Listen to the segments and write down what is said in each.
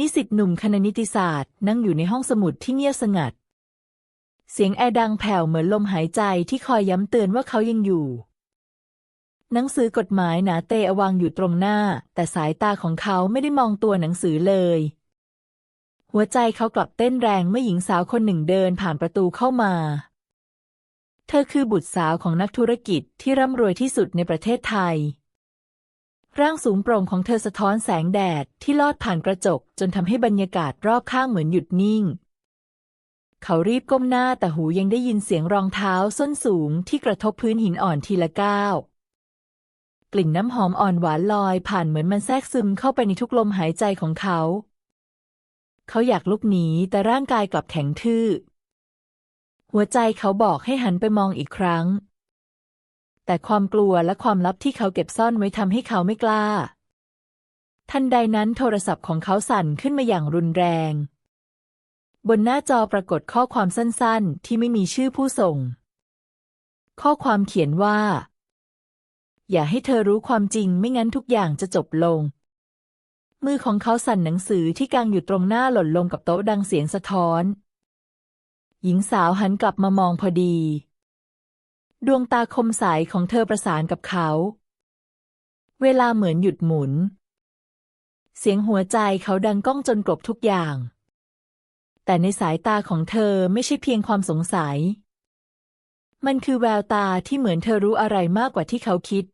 นิสิตหนุ่มคณะนิติศาสตร์ นั่งอยู่ในห้องสมุดที่เงียบสงัด เสียงแอร์ดังแผ่วเหมือนลมหายใจที่คอยย้ำเตือนว่าเขายังอยู่ หนังสือกฎหมายหนาเตอวางอยู่ตรงหน้า แต่สายตาของเขาไม่ได้มองตัวหนังสือเลย หัวใจเขากลับเต้นแรงเมื่อหญิงสาวคนหนึ่งเดินผ่านประตูเข้ามา เธอคือบุตรสาวของนักธุรกิจที่ร่ำรวยที่สุดในประเทศไทย ร่างสูงโปร่งของเธอสะท้อนแสงแดดที่ลอดผ่านกระจก จนทำให้บรรยากาศรอบข้างเหมือนหยุดนิ่ง เขารีบก้มหน้าแต่หูยังได้ยินเสียงรองเท้าส้นสูงที่กระทบพื้นหินอ่อนทีละก้าวกลิ่นน้ำหอมอ่อนหวานลอยผ่านเหมือนมันแทรกซึมเข้าไปในทุกลมหายใจของเขา เขาอยากลุกหนีแต่ร่างกายกลับแข็งทื่อ หัวใจเขาบอกให้หันไปมองอีกครั้ง แต่ความกลัวและความลับที่เขาเก็บซ่อนไว้ทำให้เขาไม่กล้า ทันใดนั้นโทรศัพท์ของเขาสั่นขึ้นมาอย่างรุนแรง บนหน้าจอปรากฏข้อความสั้นๆ ที่ไม่มีชื่อผู้ส่ง ข้อความเขียนว่า อย่าให้เธอรู้ความจริงไม่งั้นทุกอย่างจะจบลง มือของเขาสั่นหนังสือที่กางอยู่ตรงหน้าหล่นลงกับโต๊ะดังเสียงสะท้อน หญิงสาวหันกลับมามองพอดี ดวงตาคมใสของเธอประสานกับเขา เวลาเหมือนหยุดหมุน เสียงหัวใจเขาดังก้องจนกลบทุกอย่าง แต่ในสายตาของเธอไม่ใช่เพียงความสงสัย มันคือแววตาที่เหมือนเธอรู้อะไรมากกว่าที่เขาคิด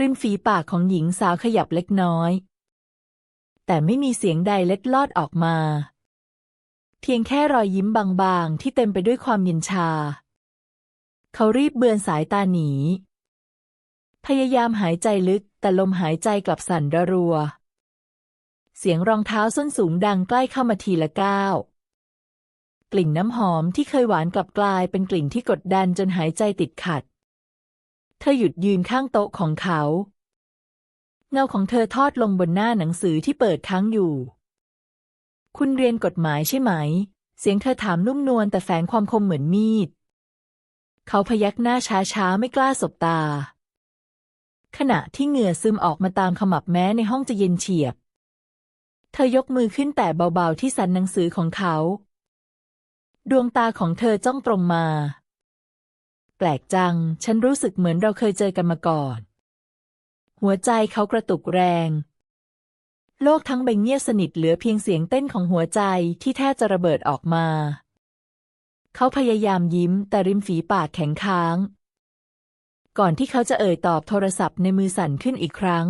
ริมฝีปากของหญิงสาวขยับเล็กน้อย แต่ไม่มีเสียงใดเล็ดลอดออกมา เพียงแค่รอยยิ้มบางๆ ที่เต็มไปด้วยความเย็นชา เขารีบเบือนสายตาหนี พยายามหายใจลึก แต่ลมหายใจกลับสั่นระรัว เสียงรองเท้าส้นสูงดังใกล้เข้ามาทีละก้าว กลิ่นน้ำหอมที่เคยหวานกลับกลายเป็นกลิ่นที่กดดันจนหายใจติดขัด เธอหยุดยืนข้างโต๊ะของเขา เงาของเธอทอดลงบนหน้าหนังสือที่เปิดค้างอยู่ คุณเรียนกฎหมายใช่ไหม เสียงเธอถามนุ่มนวลแต่แฝงความคมเหมือนมีด เขาพยักหน้าช้าๆ ไม่กล้าสบตา ขณะที่เหงื่อซึมออกมาตามขมับแม้ในห้องจะเย็นเฉียบ เธอยกมือขึ้นแต่เบาๆที่สันหนังสือของเขา ดวงตาของเธอจ้องตรงมา แปลกจัง ฉันรู้สึกเหมือนเราเคยเจอกันมาก่อน หัวใจเขากระตุกแรง โลกทั้งใบเงียบสนิทเหลือเพียงเสียงเต้นของหัวใจที่แทบจะระเบิดออกมา เขาพยายามยิ้มแต่ริมฝีปากแข็งค้าง ก่อนที่เขาจะเอ่ยตอบโทรศัพท์ในมือสั่นขึ้นอีกครั้ง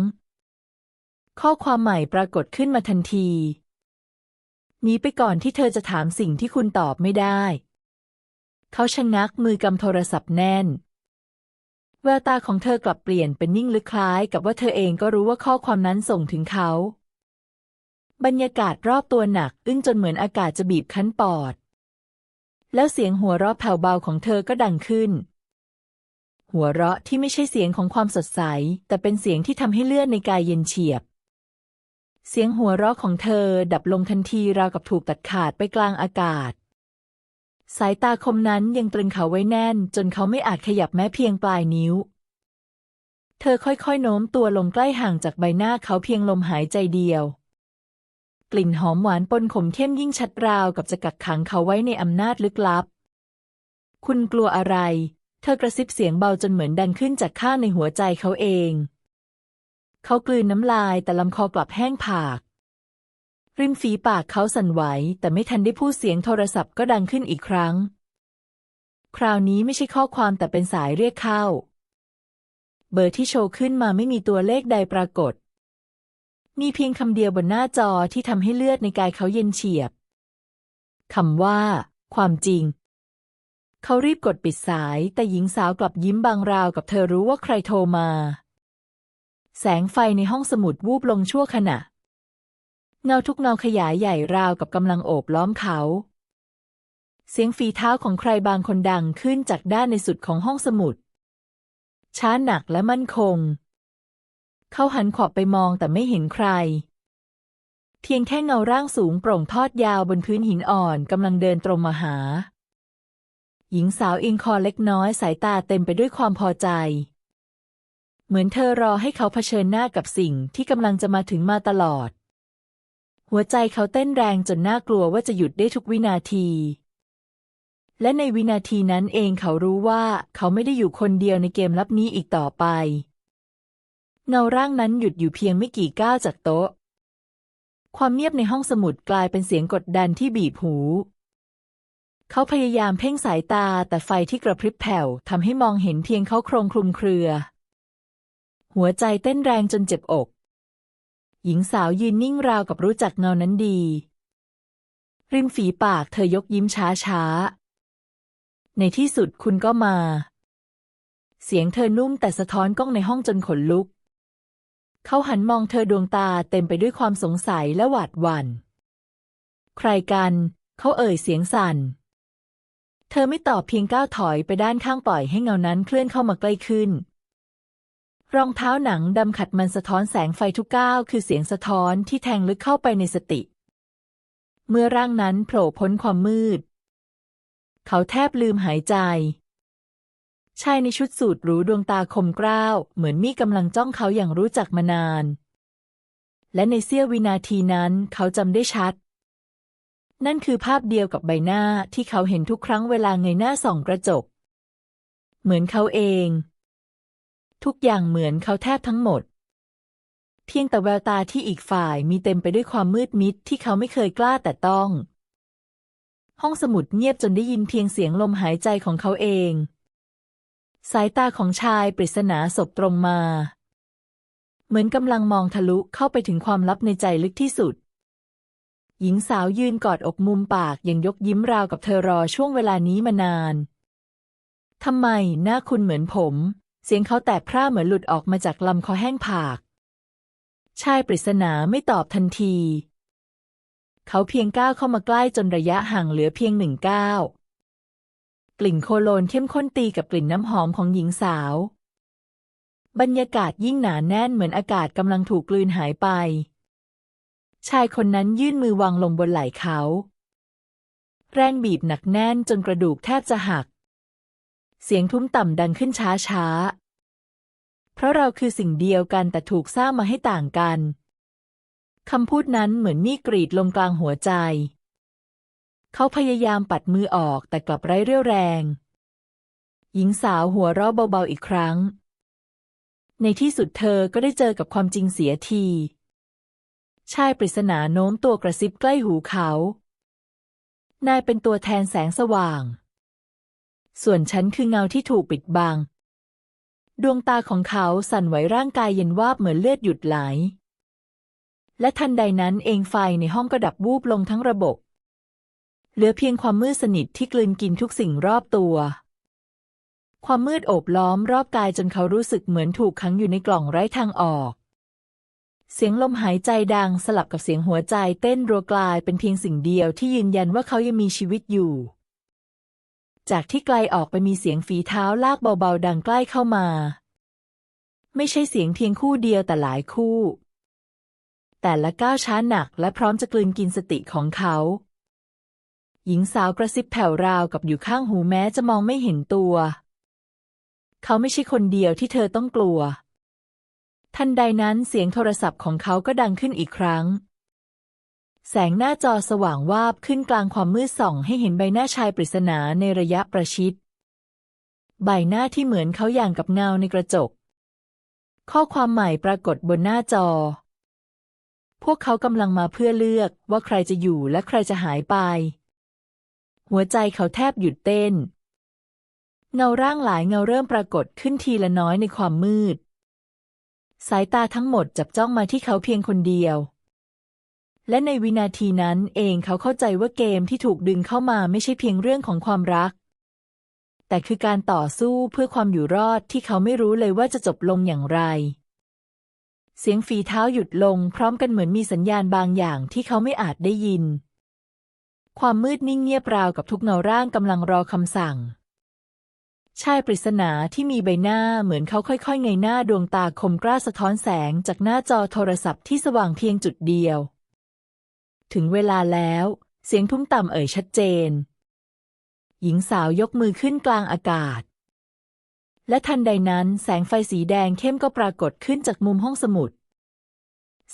ข้อความใหม่ปรากฏขึ้นมาทันทีหนีไปก่อนที่เธอจะถามสิ่งที่คุณตอบไม่ได้ เขาชะงักมือกำโทรศัพท์แน่น แววตาของเธอกลับเปลี่ยนเป็นนิ่งลึกคล้ายกับว่าเธอเองก็รู้ว่าข้อความนั้นส่งถึงเขา บรรยากาศรอบตัวหนัก อึ้งจนเหมือนอากาศจะบีบคั้นปอด แล้วเสียงหัวเราะแผ่วเบาของเธอก็ดังขึ้น หัวเราะที่ไม่ใช่เสียงของความสดใส แต่เป็นเสียงที่ทำให้เลือดในกายเย็นเฉียบ เสียงหัวเราะของเธอดับลงทันทีราวกับถูกตัดขาดไปกลางอากาศ สายตาคมนั้นยังตรึงเขาไว้แน่น จนเขาไม่อาจขยับแม้เพียงปลายนิ้ว เธอค่อยๆโน้มตัวลงใกล้ห่างจากใบหน้าเขาเพียงลมหายใจเดียว กลิ่นหอมหวานปนขมเข้มยิ่งชัดราวกับจะกักขังเขาไว้ในอำนาจลึกลับ คุณกลัวอะไร เธอกระซิบเสียงเบาจนเหมือนดังขึ้นจากข้างในหัวใจเขาเอง เขากลืนน้ำลายแต่ลำคอกลับแห้งผาก ริมฝีปากเขาสั่นไหว แต่ไม่ทันได้พูดเสียงโทรศัพท์ก็ดังขึ้นอีกครั้ง คราวนี้ไม่ใช่ข้อความแต่เป็นสายเรียกเข้า เบอร์ที่โชว์ขึ้นมาไม่มีตัวเลขใดปรากฏ มีเพียงคำเดียวบนหน้าจอที่ทำให้เลือดในกายเขาเย็นเฉียบคำว่า ความจริง เขารีบกดปิดสาย แต่หญิงสาวกลับยิ้มบางราวกับเธอรู้ว่าใครโทรมา แสงไฟในห้องสมุดวูบลงชั่วขณะ เงาทุกเงาขยายใหญ่ราวกับกำลังโอบล้อมเขา เสียงฝีเท้าของใครบางคนดังขึ้นจากด้านในสุดของห้องสมุด ช้าหนักและมั่นคง เขาหันขอบไปมองแต่ไม่เห็นใคร เพียงแค่เงาร่างสูงโปร่งทอดยาวบนพื้นหินอ่อนกำลังเดินตรงมาหา หญิงสาวอิงคอเล็กน้อยสายตาเต็มไปด้วยความพอใจ เหมือนเธอรอให้เขาเผชิญหน้ากับสิ่งที่กำลังจะมาถึงมาตลอด หัวใจเขาเต้นแรงจนน่ากลัวว่าจะหยุดได้ทุกวินาทีและในวินาทีนั้นเองเขารู้ว่าเขาไม่ได้อยู่คนเดียวในเกมลับนี้อีกต่อไป เงาร่างนั้นหยุดอยู่เพียงไม่กี่ก้าวจากโต๊ะ ความเงียบในห้องสมุดกลายเป็นเสียงกดดันที่บีบหู เขาพยายามเพ่งสายตาแต่ไฟที่กระพริบแผ่วทำให้มองเห็นเพียงเขาโครงคลุมเครือ หัวใจเต้นแรงจนเจ็บอก หญิงสาวยืนนิ่งราวกับรู้จักเงานั้นดี ริมฝีปากเธอยกยิ้มช้าช้าๆในที่สุดคุณก็มา เสียงเธอนุ่มแต่สะท้อนกล้องในห้องจนขนลุก เขาหันมองเธอดวงตาเต็มไปด้วยความสงสัยและหวาดหวัน่น ใครกัน เขาเอ่ยเสียงสั่น เธอไม่ตอบเพียงก้าวถอยไปด้านข้างปล่อยให้เงานั้นเคลื่อนเข้ามาใกล้ขึ้น รองเท้าหนังดำขัดมันสะท้อนแสงไฟทุกก้าวคือเสียงสะท้อนที่แทงลึกเข้าไปในสติ เมื่อร่างนั้นโผล่พ้นความมืด เขาแทบลืมหายใจ ชายในชุดสูทหรูดวงตาคมกร้าว เหมือนมีกำลังจ้องเขาอย่างรู้จักมานาน และในเสี้ยววินาทีนั้นเขาจำได้ชัด นั่นคือภาพเดียวกับใบหน้าที่เขาเห็นทุกครั้งเวลาเงยหน้าส่องกระจก เหมือนเขาเอง ทุกอย่างเหมือนเขาแทบทั้งหมด เพียงแต่แววตาที่อีกฝ่ายมีเต็มไปด้วยความมืดมิดที่เขาไม่เคยกล้าแต่ต้อง ห้องสมุดเงียบจนได้ยินเพียงเสียงลมหายใจของเขาเอง สายตาของชายปริศนาศพตรงมา เหมือนกำลังมองทะลุเข้าไปถึงความลับในใจลึกที่สุด หญิงสาวยืนกอดอกมุมปากยังยกยิ้มราวกับเธอรอช่วงเวลานี้มานานทำไมหน้าคุณเหมือนผม เสียงเขาแตกพร่าเหมือนหลุดออกมาจากลำคอแห้งผาก ชายปริศนาไม่ตอบทันที เขาเพียงก้าวเข้ามาใกล้จนระยะห่างเหลือเพียงหนึ่งก้าว กลิ่นโคโลนเข้มข้นตีกับกลิ่นน้ำหอมของหญิงสาว บรรยากาศยิ่งหนาแน่นเหมือนอากาศกำลังถูกกลืนหายไป ชายคนนั้นยื่นมือวางลงบนไหล่เขา แรงบีบหนักแน่นจนกระดูกแทบจะหัก เสียงทุ้มต่ำดังขึ้นช้าช้าเพราะเราคือสิ่งเดียวกันแต่ถูกสร้างมาให้ต่างกัน คำพูดนั้นเหมือนมีดกรีดลงกลางหัวใจ เขาพยายามปัดมือออกแต่กลับไร้เรี่ยวแรง หญิงสาวหัวเราะเบาๆอีกครั้ง ในที่สุดเธอก็ได้เจอกับความจริงเสียที ชายปริศนาโน้มตัวกระซิบใกล้หูเขา นายเป็นตัวแทนแสงสว่าง ส่วนฉันคือเงาที่ถูกปิดบัง ดวงตาของเขาสั่นไหวร่างกายเย็นวาบเหมือนเลือดหยุดไหล และทันใดนั้นเองไฟในห้องก็ดับวูบลงทั้งระบบ เหลือเพียงความมืดสนิทที่กลืนกินทุกสิ่งรอบตัว ความมืดโอบล้อมรอบกายจนเขารู้สึกเหมือนถูกขังอยู่ในกล่องไร้ทางออก เสียงลมหายใจดังสลับกับเสียงหัวใจเต้นรัวกลายเป็นเพียงสิ่งเดียวที่ยืนยันว่าเขายังมีชีวิตอยู่ จากที่ไกลออกไปมีเสียงฝีเท้าลากเบาๆ ดังใกล้เข้ามา ไม่ใช่เสียงเพียงคู่เดียวแต่หลายคู่ แต่ละก้าวช้าหนักและพร้อมจะกลืนกินสติของเขา หญิงสาวกระซิบแผ่วราวกับอยู่ข้างหูแม้จะมองไม่เห็นตัว เขาไม่ใช่คนเดียวที่เธอต้องกลัว ทันใดนั้นเสียงโทรศัพท์ของเขาก็ดังขึ้นอีกครั้ง แสงหน้าจอสว่างวาบขึ้นกลางความมืดส่อง ให้เห็นใบหน้าชายปริศนาในระยะประชิด ใบหน้าที่เหมือนเขาอย่างกับเงาในกระจก ข้อความใหม่ปรากฏบนหน้าจอพวกเขากำลังมาเพื่อเลือกว่าใครจะอยู่และใครจะหายไป หัวใจเขาแทบหยุดเต้น เงาร่างหลายเงาเริ่มปรากฏขึ้นทีละน้อยในความมืด สายตาทั้งหมดจับจ้องมาที่เขาเพียงคนเดียว และในวินาทีนั้นเองเขาเข้าใจว่าเกมที่ถูกดึงเข้ามาไม่ใช่เพียงเรื่องของความรัก แต่คือการต่อสู้เพื่อความอยู่รอดที่เขาไม่รู้เลยว่าจะจบลงอย่างไรเสียงฝีเท้าหยุดลงพร้อมกันเหมือนมีสัญญาณบางอย่างที่เขาไม่อาจได้ยิน ความมืดนิ่งเงียบราวกับทุกเงาร่างกำลังรอคำสั่ง ชายปริศนาที่มีใบหน้าเหมือนเขาค่อยๆเงยหน้าดวงตาคมกล้าสะท้อนแสงจากหน้าจอโทรศัพท์ที่สว่างเพียงจุดเดียว ถึงเวลาแล้ว เสียงทุ้มต่ำเอ่ยชัดเจน หญิงสาวยกมือขึ้นกลางอากาศ และทันใดนั้นแสงไฟสีแดงเข้มก็ปรากฏขึ้นจากมุมห้องสมุด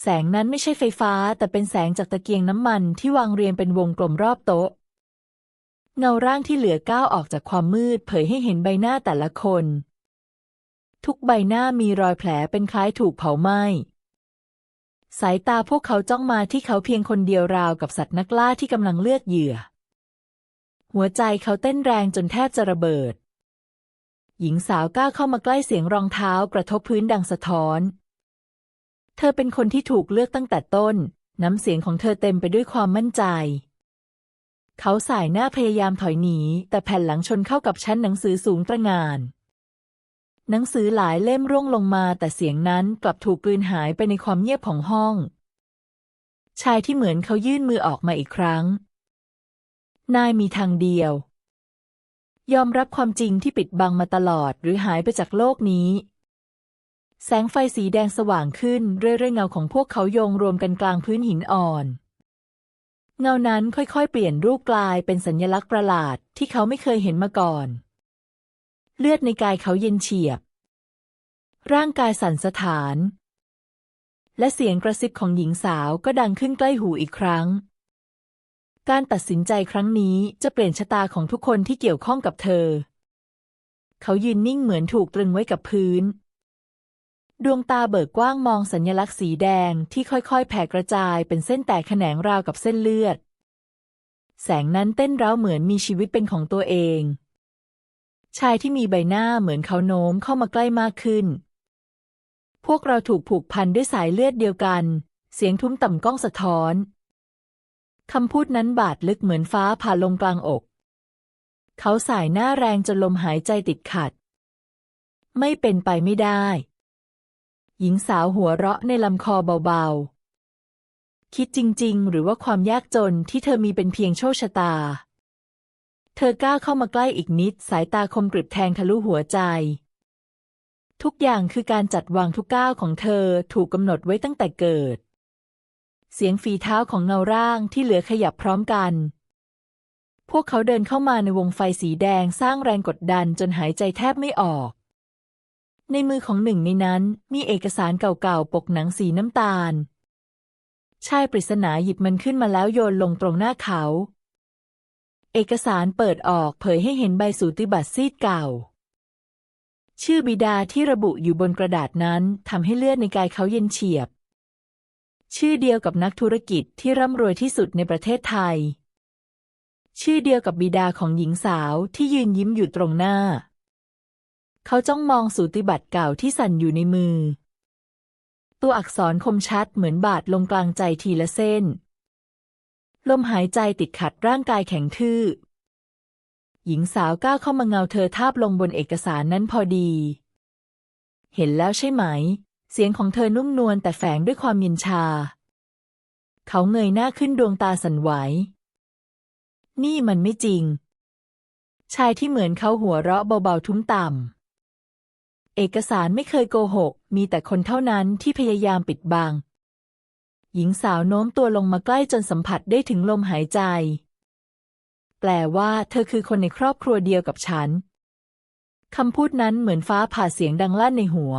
แสงนั้นไม่ใช่ไฟฟ้า แต่เป็นแสงจากตะเกียงน้ำมันที่วางเรียงเป็นวงกลมรอบโต๊ะ เงาร่างที่เหลือก้าวออกจากความมืด เผยให้เห็นใบหน้าแต่ละคน ทุกใบหน้ามีรอยแผลเป็นคล้ายถูกเผาไหม้สายตาพวกเขาจ้องมาที่เขาเพียงคนเดียวราวกับสัตว์นักล่าที่กำลังเลือกเหยื่อ หัวใจเขาเต้นแรงจนแทบจะระเบิด หญิงสาวก้าวเข้ามาใกล้เสียงรองเท้ากระทบพื้นดังสะท้อน เธอเป็นคนที่ถูกเลือกตั้งแต่ต้น น้ำเสียงของเธอเต็มไปด้วยความมั่นใจ เขาสายหน้าพยายามถอยหนี แต่แผ่นหลังชนเข้ากับชั้นหนังสือสูงตระงาน หนังสือหลายเล่มร่วงลงมาแต่เสียงนั้นกลับถูกกลืนหายไปในความเงียบของห้อง ชายที่เหมือนเขายื่นมือออกมาอีกครั้ง นายมีทางเดียว ยอมรับความจริงที่ปิดบังมาตลอดหรือหายไปจากโลกนี้ แสงไฟสีแดงสว่างขึ้นเรื่อยๆเงาของพวกเขาโยงรวมกันกลางพื้นหินอ่อน เงานั้นค่อยๆ เปลี่ยนรูปกลายเป็นสัญลักษณ์ประหลาดที่เขาไม่เคยเห็นมาก่อน เลือดในกายเขาเย็นเฉียบ ร่างกายสั่นสะท้าน และเสียงกระซิบของหญิงสาวก็ดังขึ้นใกล้หูอีกครั้ง การตัดสินใจครั้งนี้จะเปลี่ยนชะตาของทุกคนที่เกี่ยวข้องกับเธอ เขายืนนิ่งเหมือนถูกตรึงไว้กับพื้น ดวงตาเบิกกว้างมองสัญลักษณ์สีแดงที่ค่อยๆ แผ่กระจายเป็นเส้นแตกแขนงราวกับเส้นเลือด แสงนั้นเต้นร้าวเหมือนมีชีวิตเป็นของตัวเอง ชายที่มีใบหน้าเหมือนเขาโน้มเข้ามาใกล้มากขึ้น พวกเราถูกผูกพันด้วยสายเลือดเดียวกัน เสียงทุ้มต่ำก้องสะท้อน คำพูดนั้นบาดลึกเหมือนฟ้าผ่าลงกลางอก เขาสายหน้าแรงจนลมหายใจติดขัด ไม่เป็นไปไม่ได้ หญิงสาวหัวเราะในลำคอเบาๆ คิดจริง ๆ หรือว่าความยากจนที่เธอมีเป็นเพียงโชคชะตา เธอก้าวเข้ามาใกล้อีกนิด สายตาคมกริบแทงทะลุหัวใจ ทุกอย่างคือการจัดวางทุกก้าวของเธอถูกกำหนดไว้ตั้งแต่เกิด เสียงฝีเท้าของเงาร่างที่เหลือขยับพร้อมกันพวกเขาเดินเข้ามาในวงไฟสีแดงสร้างแรงกดดันจนหายใจแทบไม่ออก ในมือของหนึ่งในนั้นมีเอกสารเก่าๆ ปกหนังสีน้ำตาล ชายปริศนาหยิบมันขึ้นมาแล้วโยนลงตรงหน้าเขา เอกสารเปิดออกเผยให้เห็นใบสูติบัตรซีดเก่า ชื่อบิดาที่ระบุอยู่บนกระดาษนั้นทำให้เลือดในกายเขาเย็นเฉียบ ชื่อเดียวกับนักธุรกิจที่ร่ำรวยที่สุดในประเทศไทย ชื่อเดียวกับบิดาของหญิงสาวที่ยืนยิ้มอยู่ตรงหน้า เขาจ้องมองสูติบัตรเก่าที่สั่นอยู่ในมือ ตัวอักษรคมชัดเหมือนบาดลงกลางใจทีละเส้น ลมหายใจติดขัดร่างกายแข็งทื่อ หญิงสาวก้าวเข้ามาเงาเธอทาบลงบนเอกสารนั้นพอดี เห็นแล้วใช่ไหม เสียงของเธอนุ่มนวลแต่แฝงด้วยความเย็นชา เขาเงยหน้าขึ้นดวงตาสั่นไหว นี่มันไม่จริงชายที่เหมือนเขาหัวเราะเบาๆทุ้มต่ำ เอกสารไม่เคยโกหก มีแต่คนเท่านั้นที่พยายามปิดบัง หญิงสาวโน้มตัวลงมาใกล้จนสัมผัสได้ถึงลมหายใจ แปลว่าเธอคือคนในครอบครัวเดียวกับฉัน คำพูดนั้นเหมือนฟ้าผ่าเสียงดังลั่นในหัว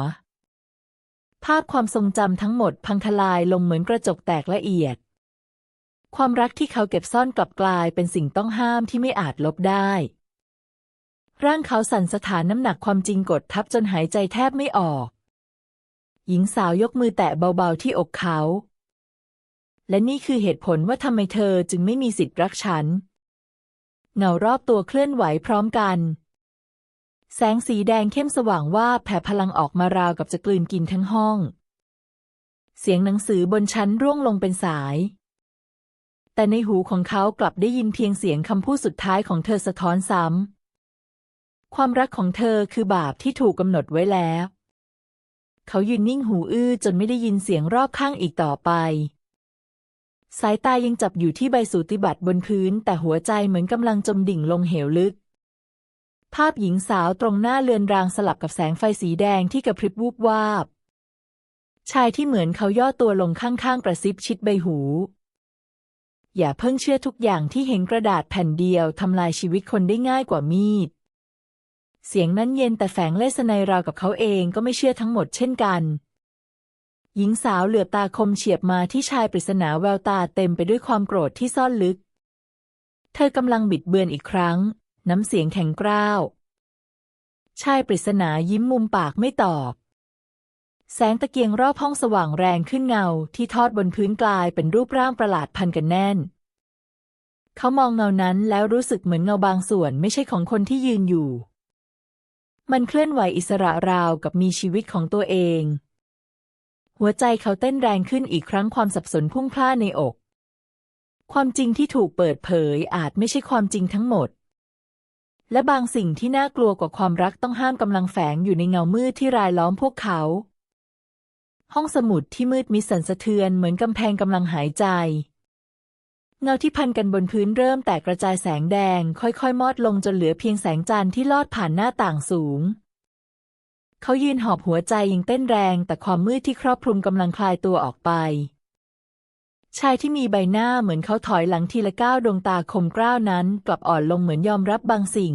ภาพความทรงจำทั้งหมดพังทลายลงเหมือนกระจกแตกละเอียด ความรักที่เขาเก็บซ่อนกลับกลายเป็นสิ่งต้องห้ามที่ไม่อาจลบได้ ร่างเขาสั่นสะท้านน้ำหนักความจริงกดทับจนหายใจแทบไม่ออก หญิงสาวยกมือแตะเบาๆที่อกเขา และนี่คือเหตุผลว่าทำไมเธอจึงไม่มีสิทธิ์รักฉัน เงารอบตัวเคลื่อนไหวพร้อมกัน แสงสีแดงเข้มสว่างว่าแผ่พลังออกมาราวกับจะกลืนกินทั้งห้อง เสียงหนังสือบนชั้นร่วงลงเป็นสาย แต่ในหูของเขากลับได้ยินเพียงเสียงคำพูดสุดท้ายของเธอสะท้อนซ้ำ ความรักของเธอคือบาปที่ถูกกำหนดไว้แล้ว เขายืนนิ่งหูอื้อจนไม่ได้ยินเสียงรอบข้างอีกต่อไป สายตายังจับอยู่ที่ใบสูติบัตรบนพื้น แต่หัวใจเหมือนกำลังจมดิ่งลงเหวลึก ภาพหญิงสาวตรงหน้าเลือนรางสลับกับแสงไฟสีแดงที่กระพริบวูบวาบ ชายที่เหมือนเขาย่อตัวลงข้างๆกระซิบชิดใบหูอย่าเพิ่งเชื่อทุกอย่างที่เห็นกระดาษแผ่นเดียวทำลายชีวิตคนได้ง่ายกว่ามีด เสียงนั้นเย็นแต่แฝงเลสไนยราวกับเขาเองก็ไม่เชื่อทั้งหมดเช่นกัน หญิงสาวเหลือบตาคมเฉียบมาที่ชายปริศนาแววตาเต็มไปด้วยความโกรธที่ซ่อนลึก เธอกำลังบิดเบือนอีกครั้ง น้ำเสียงแข็งกร้าว ชายปริศนายิ้มมุมปากไม่ตอบ แสงตะเกียงรอบห้องสว่างแรงขึ้นเงาที่ทอดบนพื้นกลายเป็นรูปร่างประหลาดพันกันแน่นเขามองเงานั้นแล้วรู้สึกเหมือนเงาบางส่วนไม่ใช่ของคนที่ยืนอยู่ มันเคลื่อนไหวอิสระราวกับมีชีวิตของตัวเอง หัวใจเขาเต้นแรงขึ้นอีกครั้งความสับสนพุ่งพล่านในอก ความจริงที่ถูกเปิดเผยอาจไม่ใช่ความจริงทั้งหมด และบางสิ่งที่น่ากลัวกว่าความรักต้องห้ามกำลังแฝงอยู่ในเงามืดที่รายล้อมพวกเขา ห้องสมุดที่มืดมิดสั่นสะเทือนเหมือนกำแพงกำลังหายใจ เงาที่พันกันบนพื้นเริ่มแตกกระจายแสงแดง ค่อยๆ มอดลงจนเหลือเพียงแสงจันทร์ที่ลอดผ่านหน้าต่างสูง เขายืนหอบหัวใจยังเต้นแรง แต่ความมืดที่ครอบคลุมกำลังคลายตัวออกไป ชายที่มีใบหน้าเหมือนเขาถอยหลังทีละก้าวดวงตาคมกร้าวนั้น กลับอ่อนลงเหมือนยอมรับบางสิ่ง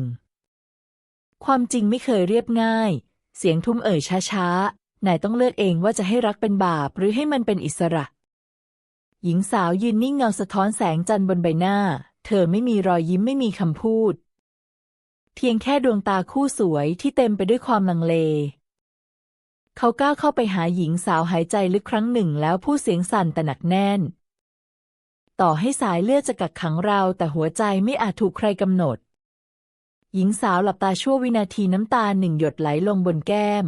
ความจริงไม่เคยเรียบง่าย เสียงทุ้มเอ่ยช้าๆนายต้องเลือกเองว่าจะให้รักเป็นบาปหรือให้มันเป็นอิสระ หญิงสาวยืนนิ่งเงาสะท้อนแสงจันทร์บนใบหน้า เธอไม่มีรอยยิ้มไม่มีคำพูด เพียงแค่ดวงตาคู่สวยที่เต็มไปด้วยความลังเล เขาก้าวเข้าไปหาหญิงสาวหายใจลึกครั้งหนึ่งแล้วพูดเสียงสั่นแต่หนักแน่น ต่อให้สายเลือดจะกักขังเราแต่หัวใจไม่อาจถูกใครกำหนด หญิงสาวหลับตาชั่ววินาทีน้ำตาหนึ่งหยดไหลลงบนแก้ม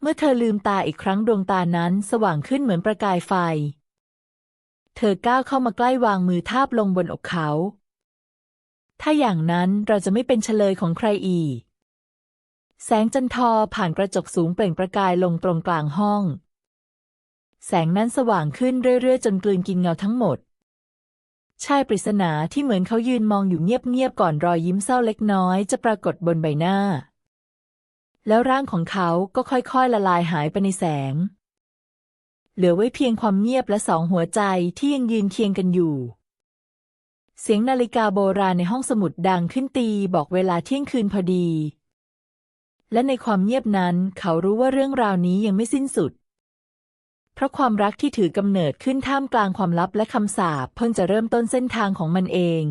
เมื่อเธอลืมตาอีกครั้งดวงตานั้นสว่างขึ้นเหมือนประกายไฟ เธอก้าวเข้ามาใกล้วางมือทาบลงบนอกเขา ถ้าอย่างนั้นเราจะไม่เป็นเฉลยของใครอีก แสงจันทอผ่านกระจกสูงเปล่งประกายลงตรงกลางห้อง แสงนั้นสว่างขึ้นเรื่อยๆ จนกลืนกินเงาทั้งหมด ชายปริศนาที่เหมือนเขายืนมองอยู่เงียบๆก่อนรอยยิ้มเศร้าเล็กน้อยจะปรากฏบนใบหน้า แล้วร่างของเขาก็ค่อยๆละลายหายไปในแสง เหลือไว้เพียงความเงียบและสองหัวใจที่ยังยืนเคียงกันอยู่ เสียงนาฬิกาโบราณในห้องสมุดดังขึ้นตีบอกเวลาเที่ยงคืนพอดี และในความเงียบนั้นเขารู้ว่าเรื่องราวนี้ยังไม่สิ้นสุด เพราะความรักที่ถือกำเนิดขึ้นท่ามกลางความลับและคำสาปเพิ่งจะเริ่มต้นเส้นทางของมันเอง